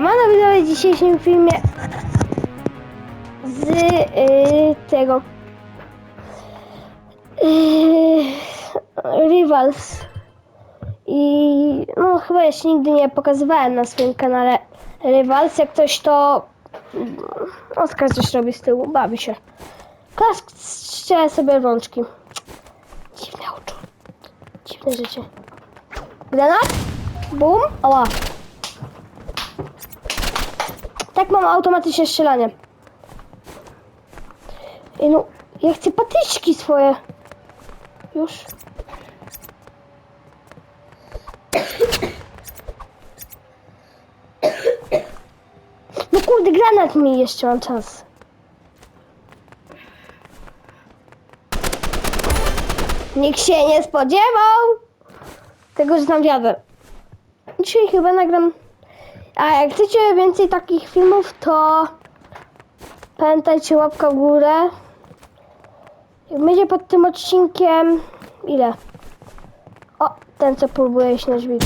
Siemano widzowie w dzisiejszym filmie z y, tego y, Rivals. I no chyba jeszcze nigdy nie pokazywałem na swoim kanale Rivals, jak ktoś to Oskar coś robi z tyłu, bawi się. Ściele sobie rączki. Dziwne oczu dziwne rzeczy granat? Bum, ała tak mam automatyczne strzelanie. I no, ja chcę patyczki swoje. Już. No kurde, granat mi jeszcze mam czas. Nikt się nie spodziewał tego, że tam wiadę. Dzisiaj chyba nagram a jak chcecie więcej takich filmów, to pamiętajcie łapka w górę. Będzie pod tym odcinkiem... Ile? O, ten co próbuje się na drzwi.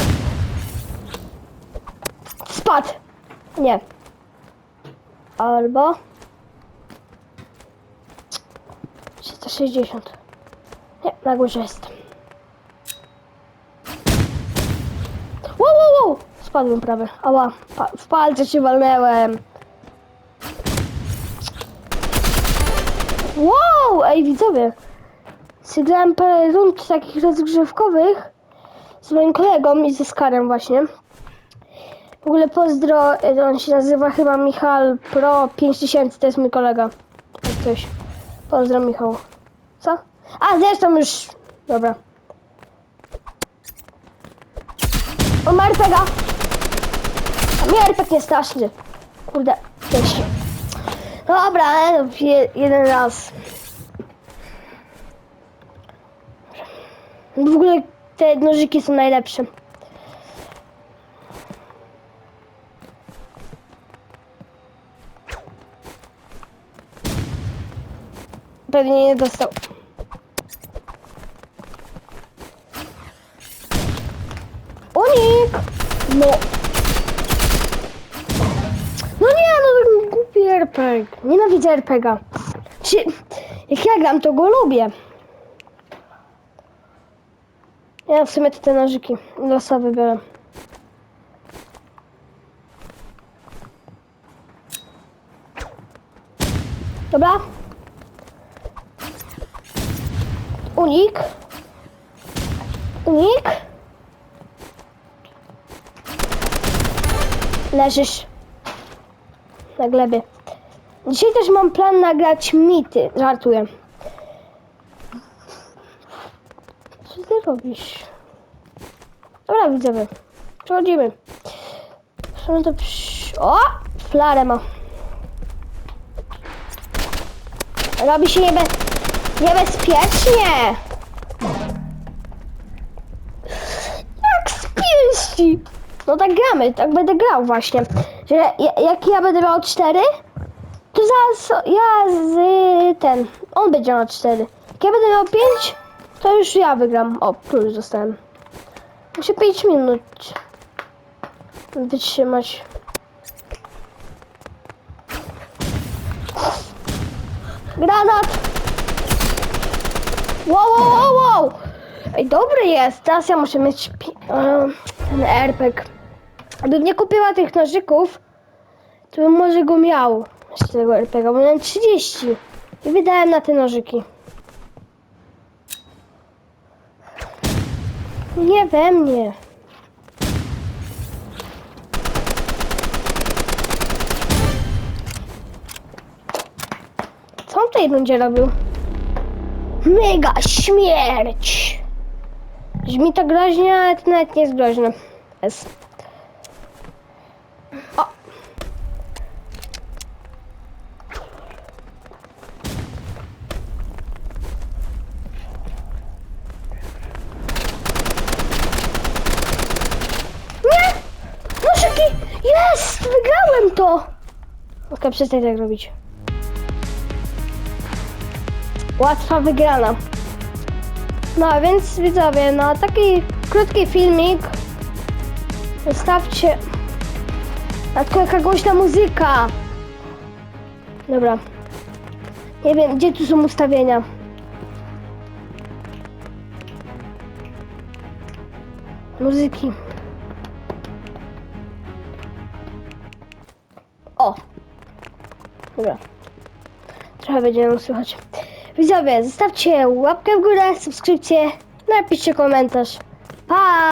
Spadł! Nie. Albo... 360. Nie, na górze jest. Wow, wow, wow! Spadłem prawie. Ała, pa w palce się walnęłem. Wow, ej widzowie. Sygrałem parę rund takich rozgrzewkowych z moim kolegą i ze Skarem właśnie. W ogóle pozdro, on się nazywa chyba Michal Pro 5000, to jest mój kolega. Jak Ktoś. Pozdro Michał. Co? A zresztą już. Dobra. O Marpega! RPG nie straszny. Kurde, też. Dobra, ale je, jeden raz. W ogóle te nożyki są najlepsze. Pewnie nie dostał. Unik! No nie, no głupi RPG. Nienawidzę RPGa. Czy, jak ja gram, to go lubię. Ja w sumie te nożyki losowe biorę. Dobra. Unik. Unik. Leżysz na glebie. Dzisiaj też mam plan nagrać mity. Żartuję. Co ty robisz? Dobra, widzowie. Przechodzimy. To psz... O! Flarę ma. Robi się niebe... niebezpiecznie. Jak spięści. No tak gramy, tak będę grał właśnie. Że ja- jak ja będę miał 4, zaraz ja z ten, on będzie miał 4. Jak ja będę miał 5, to już ja wygram. O, plus dostałem. Muszę 5 minut wytrzymać. Granat! Wow, wow, wow, wow! Ej, dobry jest. Teraz ja muszę mieć e, ten airbag. Gdybym nie kupiła tych nożyków, to bym może go miał. Jeszcze tego RPG, miałem 30. I wydałem na te nożyki. Nie we mnie. Co on tej rundzie robił? Mega śmierć! Brzmi to groźnie, ale to nawet nie jest groźne. S. O! Nie! Nożyki! Jest! Wygrałem to! Okej, przestań tak robić. Łatwa wygrana. No więc widzowie, na taki krótki filmik zostawcie A tylko jaka głośna muzyka. Dobra. Nie wiem, gdzie tu są ustawienia. Muzyki. O! Dobra. Trochę będzie nam słychać. Widzowie, zostawcie łapkę w górę, subskrypcję, napiszcie komentarz. Pa!